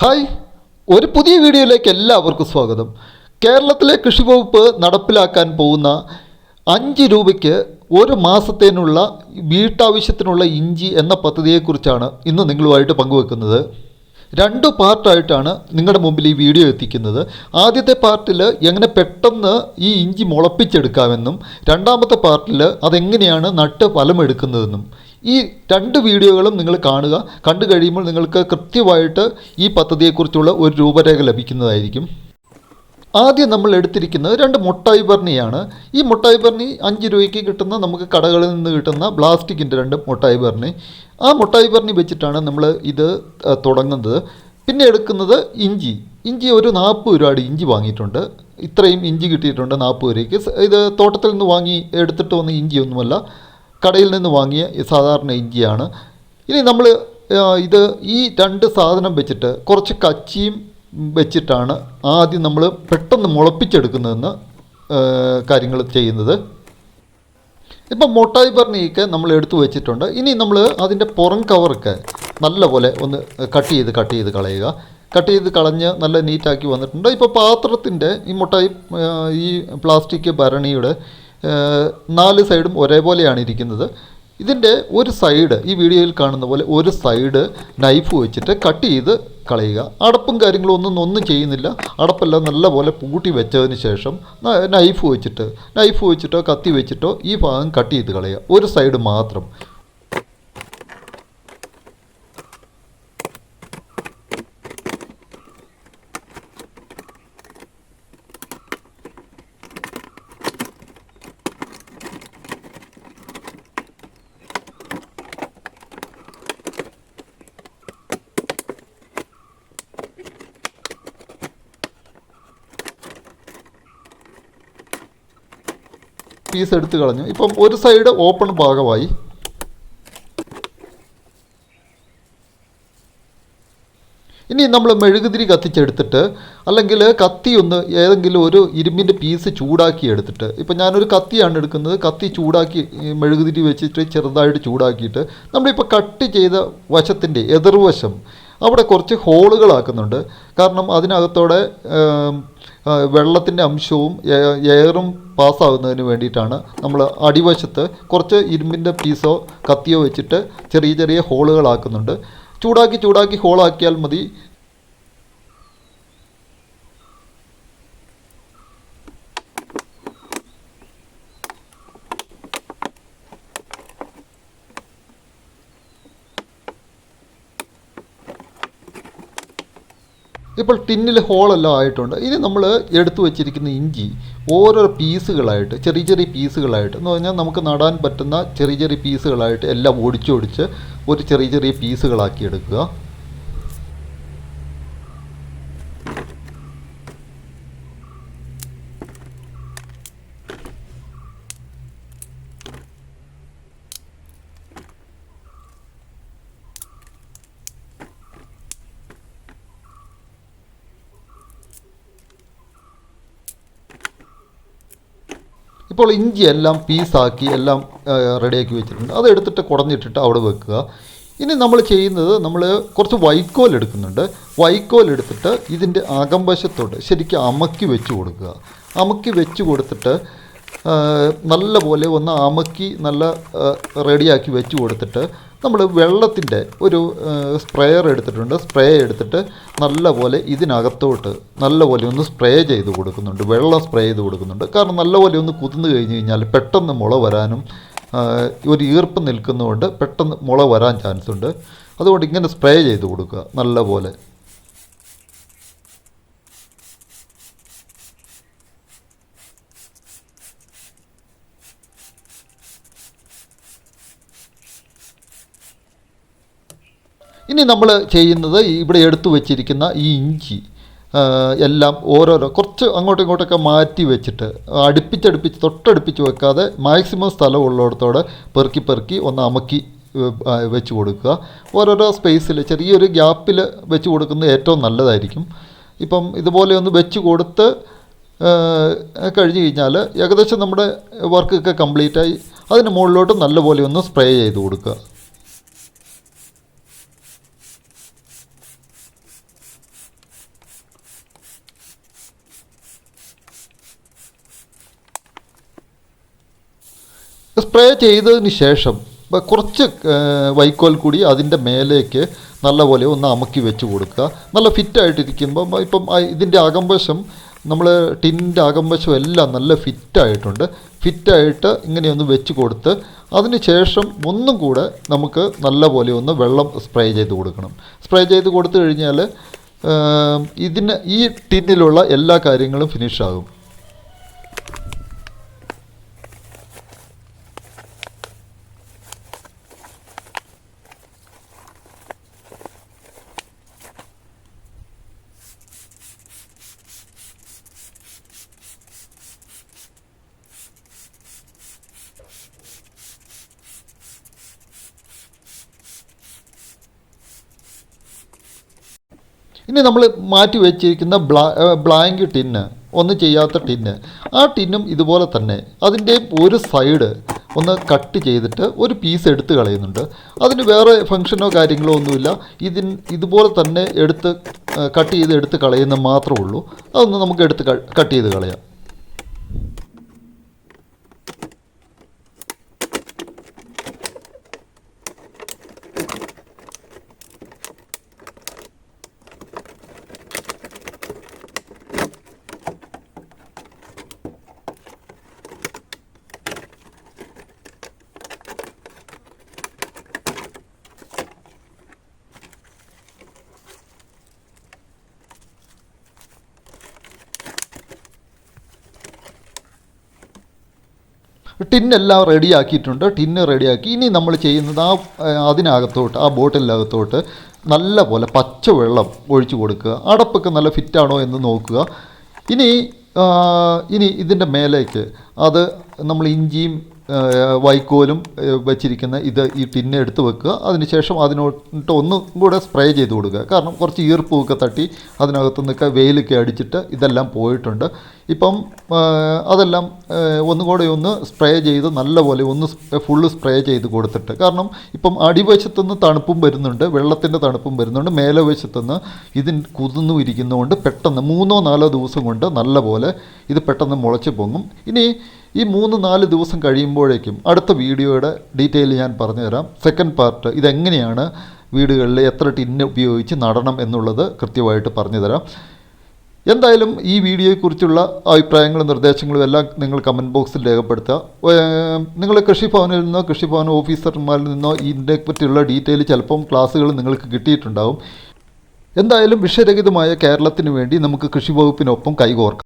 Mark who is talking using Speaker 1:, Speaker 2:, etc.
Speaker 1: Hi. ഒരു പുതിയ വീഡിയോയിലേക്ക് എല്ലാവർക്കും സ്വാഗതം. കേരളത്തിലെ കൃഷി വകുപ്പ് നടപ്പിലാക്കാൻ പോകുന്ന അഞ്ച് രൂപയ്ക്ക് ഒരു മാസത്തേനുള്ള വീട്ടാവശ്യത്തിനുള്ള ഇഞ്ചി എന്ന പദ്ധതിയെക്കുറിച്ചാണ് ഇന്ന് നിങ്ങളുമായിട്ട് പങ്കുവെക്കുന്നത്. രണ്ട് പാർട്ടായിട്ടാണ് നിങ്ങളുടെ മുമ്പിൽ ഈ വീഡിയോ എത്തിക്കുന്നത്. ആദ്യത്തെ പാർട്ടിൽ എങ്ങനെ പെട്ടെന്ന് ഈ ഇഞ്ചി മുളപ്പിച്ചെടുക്കാമെന്നും രണ്ടാമത്തെ പാർട്ടിൽ അതെങ്ങനെയാണ് നട്ട് ഫലമെടുക്കുന്നതെന്നും ഈ രണ്ട് വീഡിയോകളും നിങ്ങൾ കാണുക. കണ്ടു കഴിയുമ്പോൾ നിങ്ങൾക്ക് കൃത്യമായിട്ട് ഈ പദ്ധതിയെക്കുറിച്ചുള്ള ഒരു രൂപരേഖ ലഭിക്കുന്നതായിരിക്കും. ആദ്യം നമ്മൾ എടുത്തിരിക്കുന്നത് രണ്ട് മുട്ടായി ബർണിയാണ് ഈ മുട്ടായി ബർണി അഞ്ച് രൂപയ്ക്ക് കിട്ടുന്ന നമുക്ക് കടകളിൽ നിന്ന് കിട്ടുന്ന പ്ലാസ്റ്റിക്കിന്റെ രണ്ട് മുട്ടായി ബർണി ആ മുട്ടായി ബർണി വെച്ചിട്ടാണ് നമ്മൾ ഇത് തുടങ്ങുന്നത്. പിന്നെ എടുക്കുന്നത് ഇഞ്ചി. ഇഞ്ചി ഒരു നാൽപ്പത് രൂപയുടെ ഇഞ്ചി വാങ്ങിയിട്ടുണ്ട്. ഇത്രയും ഇഞ്ചി കിട്ടിയിട്ടുണ്ട് നാൽപ്പത് രൂപയ്ക്ക്. ഇത് തോട്ടത്തിൽ നിന്ന് വാങ്ങി എടുത്തിട്ട് വന്ന ഇഞ്ചിയൊന്നുമല്ല. കടയിൽ നിന്ന് വാങ്ങിയ സാധാരണ ഇഞ്ചിയാണ്. ഇനി നമ്മൾ ഇത് ഈ രണ്ട് സാധനം വെച്ചിട്ട് കുറച്ച് കച്ചിയും വെച്ചിട്ടാണ് ആദ്യം നമ്മൾ പെട്ടെന്ന് മുളപ്പിച്ചെടുക്കുന്നതെന്ന് കാര്യങ്ങൾ ചെയ്യുന്നത്. ഇപ്പം മൊട്ടായി പറഞ്ഞൊക്കെ നമ്മൾ എടുത്തു വെച്ചിട്ടുണ്ട്. ഇനി നമ്മൾ അതിന്റെ പുറം കവറൊക്കെ നല്ലപോലെ ഒന്ന് കട്ട് ചെയ്ത് കട്ട് ചെയ്ത് കളയുക. കട്ട് ചെയ്ത് കളഞ്ഞ് നല്ല നീറ്റാക്കി വന്നിട്ടുണ്ട്. ഇപ്പോൾ പാത്രത്തിന്റെ ഈ മുട്ടായി ഈ പ്ലാസ്റ്റിക് ഭരണിയുടെ നാല് സൈഡും ഒരേപോലെയാണ് ഇരിക്കുന്നത്. ഇതിന്റെ ഒരു സൈഡ് ഈ വീഡിയോയിൽ കാണുന്ന പോലെ ഒരു സൈഡ് നൈഫ് വെച്ചിട്ട് കട്ട് ചെയ്ത് കളയുക. അടപ്പും കാര്യങ്ങളും ഒന്നും ഒന്നും ചെയ്യുന്നില്ല. അടപ്പെല്ലാം നല്ലപോലെ പൂട്ടി വെച്ചതിന് ശേഷം നൈഫ് വെച്ചിട്ട് നൈഫ് വെച്ചിട്ടോ കത്തി വെച്ചിട്ടോ ഈ ഭാഗം കട്ട് ചെയ്ത് കളയുക. ഒരു സൈഡ് മാത്രം. പീസ് എടുത്തു കളഞ്ഞു. ഇപ്പം ഒരു സൈഡ് ഓപ്പൺ ഭാഗമായി. ഇനി നമ്മൾ മെഴുകുതിരി കത്തിച്ചെടുത്തിട്ട് അല്ലെങ്കിൽ കത്തി ഒന്ന് ഏതെങ്കിലും ഒരു ഇരുമ്പിന്റെ പീസ് ചൂടാക്കി എടുത്തിട്ട്. ഇപ്പം ഞാനൊരു കത്തിയാണ് എടുക്കുന്നത്. കത്തി ചൂടാക്കി മെഴുകുതിരി വെച്ചിട്ട് ചെറുതായിട്ട് ചൂടാക്കിയിട്ട് നമ്മളിപ്പോൾ കട്ട് ചെയ്ത വശത്തിന്റെ എതിർവശം അവിടെ കുറച്ച് ഹോളുകളാക്കുന്നുണ്ട്. കാരണം അതിനകത്തോടെ വെള്ളത്തിന്റെ അംശവും എയറും പാസ്സാകുന്നതിന് വേണ്ടിയിട്ടാണ് നമ്മൾ അടിവശത്ത് കുറച്ച് ഇരുമ്പിന്റെ പീസോ കത്തിയോ വെച്ചിട്ട് ചെറിയ ചെറിയ ഹോളുകളാക്കുന്നുണ്ട്. ചൂടാക്കി ചൂടാക്കി ഹോളാക്കിയാൽ മതി. ഇപ്പോൾ ടിന്നിൽ ഹോളെല്ലാം ആയിട്ടുണ്ട്. ഇനി നമ്മൾ എടുത്തു വെച്ചിരിക്കുന്ന ഇഞ്ചി ഓരോ പീസുകളായിട്ട് ചെറിയ ചെറിയ പീസുകളായിട്ട് എന്ന് പറഞ്ഞാൽ നമുക്ക് നടാൻ പറ്റുന്ന ചെറിയ ചെറിയ പീസുകളായിട്ട് എല്ലാം ഒടിച്ചൊടിച്ച് ഒരു ചെറിയ ചെറിയ പീസുകളാക്കി എടുക്കുക. ഇപ്പോൾ ഇഞ്ചി എല്ലാം പീസാക്കി എല്ലാം റെഡിയാക്കി വെച്ചിട്ടുണ്ട്. അത് എടുത്തിട്ട് കുടഞ്ഞിട്ടിട്ട് അവിടെ വെക്കുക. ഇനി നമ്മൾ ചെയ്യുന്നത് നമ്മൾ കുറച്ച് വൈക്കോൽ എടുക്കുന്നുണ്ട്. വൈക്കോൽ എടുത്തിട്ട് ഇതിന്റെ അകംവശത്തോട്ട് ശരിക്കും അമക്കി വെച്ച് കൊടുക്കുക. അമക്കി വെച്ച് കൊടുത്തിട്ട് നല്ല പോലെ ഒന്ന് അമക്കി നല്ല റെഡിയാക്കി വെച്ച് കൊടുത്തിട്ട് നമ്മൾ വെള്ളത്തിന്റെ ഒരു സ്പ്രേയർ എടുത്തിട്ടുണ്ട്. സ്പ്രേ എടുത്തിട്ട് നല്ലപോലെ ഇതിനകത്തോട്ട് നല്ലപോലെ ഒന്ന് സ്പ്രേ ചെയ്ത് കൊടുക്കുന്നുണ്ട്. വെള്ളം സ്പ്രേ ചെയ്ത് കൊടുക്കുന്നുണ്ട്. കാരണം നല്ലപോലെ ഒന്ന് കുതിർന്ന് കഴിഞ്ഞ് കഴിഞ്ഞാൽ പെട്ടെന്ന് മുള വരാനും ഒരു ഈർപ്പ് നിൽക്കുന്നതുകൊണ്ട് പെട്ടെന്ന് മുള വരാൻ ചാൻസ് ഉണ്ട് അതുകൊണ്ട് ഇങ്ങനെ സ്പ്രേ ചെയ്ത് കൊടുക്കുക നല്ല ഇനി നമ്മൾ ചെയ്യുന്നത് ഇവിടെ എടുത്തു വെച്ചിരിക്കുന്ന ഈ ഇഞ്ചി എല്ലാം ഓരോരോ കുറച്ച് അങ്ങോട്ടും ഇങ്ങോട്ടൊക്കെ മാറ്റി വെച്ചിട്ട് അടുപ്പിച്ചടുപ്പിച്ച് തൊട്ടടുപ്പിച്ച് വെക്കാതെ മാക്സിമം സ്ഥലം ഉള്ളിടത്തോടെ പെറുക്കി പെറുക്കി ഒന്ന് അമക്കി വെച്ച് കൊടുക്കുക. ഓരോരോ സ്പേസിൽ ചെറിയൊരു ഗ്യാപ്പിൽ വെച്ച് കൊടുക്കുന്നത് ഏറ്റവും നല്ലതായിരിക്കും. ഇപ്പം ഇതുപോലെ ഒന്ന് വെച്ച് കൊടുത്ത് കഴിഞ്ഞ് കഴിഞ്ഞാൽ ഏകദേശം നമ്മുടെ വർക്കൊക്കെ കംപ്ലീറ്റായി അതിന് മുകളിലോട്ട് നല്ലപോലെ ഒന്ന് സ്പ്രേ ചെയ്ത് കൊടുക്കുക. സ്പ്രേ ചെയ്തതിന് ശേഷം കുറച്ച് വൈക്കോൽ കൂടി അതിന്റെ മേലേക്ക് നല്ലപോലെ ഒന്ന് അമക്കി വെച്ച് കൊടുക്കുക. നല്ല ഫിറ്റായിട്ടിരിക്കുമ്പം ഇപ്പം ഇതിന്റെ അകംവശം നമ്മൾ ടിന്നിന്റെ അകംവശം എല്ലാം നല്ല ഫിറ്റായിട്ടുണ്ട് ഫിറ്റായിട്ട് ഇങ്ങനെയൊന്ന് വെച്ച് കൊടുത്ത് അതിന് ശേഷം ഒന്നും കൂടെ നമുക്ക് നല്ലപോലെ ഒന്ന് വെള്ളം സ്പ്രേ ചെയ്ത് കൊടുക്കണം. സ്പ്രേ ചെയ്ത് കൊടുത്തു കഴിഞ്ഞാൽ ഇതിന് ഈ ടിന്നിലുള്ള എല്ലാ കാര്യങ്ങളും ഫിനിഷാകും ഇനി നമ്മൾ മാറ്റി വെച്ചിരിക്കുന്ന ബ്ലാ ബ്ലാങ്ക് ടിന്ന് ഒന്നും ചെയ്യാത്ത ടിന്ന് ആ ടിന്നും ഇതുപോലെ തന്നെ അതിന്റെ ഒരു സൈഡ് ഒന്ന് കട്ട് ചെയ്തിട്ട് ഒരു പീസ് എടുത്ത് കളയുന്നുണ്ട്. അതിന് വേറെ ഫങ്ഷനോ കാര്യങ്ങളോ ഒന്നുമില്ല. ഇതിൻ ഇതുപോലെ തന്നെ എടുത്ത് കട്ട് ചെയ്ത് എടുത്ത് കളയുന്ന മാത്രമേ ഉള്ളൂ. അതൊന്ന് നമുക്ക് എടുത്ത് കട്ട് ചെയ്ത് കളയാം. ടിന്നെല്ലാം റെഡിയാക്കിയിട്ടുണ്ട്. ടിന്ന് റെഡിയാക്കി. ഇനി നമ്മൾ ചെയ്യുന്നത് ആ അതിനകത്തോട്ട് ആ ബോട്ടിലിനകത്തോട്ട് നല്ല പോലെ പച്ചവെള്ളം ഒഴിച്ചു കൊടുക്കുക. അടപ്പൊക്കെ നല്ല ഫിറ്റാണോ എന്ന് നോക്കുക. ഇനി ഇനി ഇതിന്റെ മേലേക്ക് അത് നമ്മൾ ഇഞ്ചിയും വൈക്കോലും വെച്ചിരിക്കുന്ന ഇത് ഈ ടിന്നെ എടുത്ത് വെക്കുക. അതിനുശേഷം അതിനോട്ട് ഒന്നും കൂടെ സ്പ്രേ ചെയ്ത് കൊടുക്കുക. കാരണം കുറച്ച് ഈർപ്പമൊക്കെ തട്ടി അതിനകത്തു നിന്നൊക്കെ വെയിലൊക്കെ അടിച്ചിട്ട് ഇതെല്ലാം പോയിട്ടുണ്ട്. ഇപ്പം അതെല്ലാം ഒന്നുകൂടെ ഒന്ന് സ്പ്രേ ചെയ്ത് നല്ലപോലെ ഒന്ന് ഫുള്ള് സ്പ്രേ ചെയ്ത് കൊടുത്തിട്ട്. കാരണം ഇപ്പം അടിവശത്തുനിന്ന് തണുപ്പും വരുന്നുണ്ട് വെള്ളത്തിന്റെ തണുപ്പും വരുന്നുണ്ട് മേലെ വശത്തുനിന്ന് ഇതിൻ കുതിർന്നു ഇരിക്കുന്നതുകൊണ്ട് പെട്ടെന്ന് മൂന്നോ നാലോ ദിവസം കൊണ്ട് നല്ലപോലെ ഇത് പെട്ടെന്ന് മുളച്ച് പൊങ്ങും. ഇനി ഈ മൂന്ന് നാല് ദിവസം കഴിയുമ്പോഴേക്കും അടുത്ത വീഡിയോയുടെ ഡീറ്റെയിൽ ഞാൻ പറഞ്ഞുതരാം. സെക്കൻഡ് പാർട്ട് ഇതെങ്ങനെയാണ് വീടുകളിൽ എത്ര ടിന്ന് ഉപയോഗിച്ച് നടണം എന്നുള്ളത് കൃത്യമായിട്ട് പറഞ്ഞു തരാം എന്തായാലും ഈ വീഡിയോയെക്കുറിച്ചുള്ള അഭിപ്രായങ്ങളും നിർദ്ദേശങ്ങളും എല്ലാം നിങ്ങൾ കമന്റ് ബോക്സിൽ രേഖപ്പെടുത്തുക. നിങ്ങൾ കൃഷിഭവനിൽ നിന്നോ കൃഷിഭവൻ ഓഫീസർമാരിൽ നിന്നോ ഇതിനെ പറ്റിയുള്ള ഡീറ്റെയിൽ ചിലപ്പം ക്ലാസ്സുകൾ നിങ്ങൾക്ക് കിട്ടിയിട്ടുണ്ടാകും എന്തായാലും വിഷയരഹിതമായ കേരളത്തിന് വേണ്ടി നമുക്ക് കൃഷി വകുപ്പിനൊപ്പം കൈകോർക്കാം.